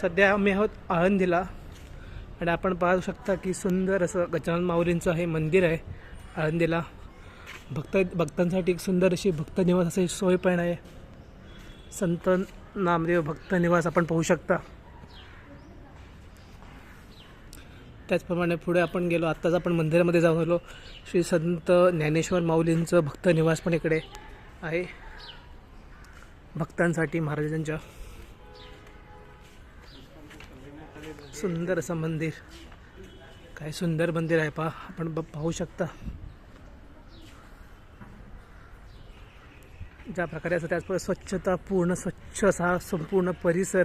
सध्या आम्ही आहोत आळंदीला आणि आपण पाहू शकता की सुंदर असं गजानन माऊलींचं हे मंदिर आहे आळंदीला भक्त भक्तांसाठी एक सुंदर अशी भक्त निवास सोय पण आहे. संत नामदेव भक्त निवास आपण पाहू शकता. त्याचप्रमाणे पुढे आपण गेलो आत्ताच आपण मंदिरामध्ये जाऊन आलो. श्री संत ज्ञानेश्वर माऊलींचं भक्त निवास पण इकडे आहे. भक्तांसाठी महाराजांच्या. सुंदर असं मंदिर. काय सुंदर मंदिर आहे पहा आपण ब- पाहू शकता. ज्या प्रकारे असं त्याचप्रमाणे स्वच्छता पूर्ण स्वच्छ असा संपूर्ण परिसर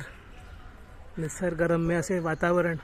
निसर्गरम्य असे वातावरण.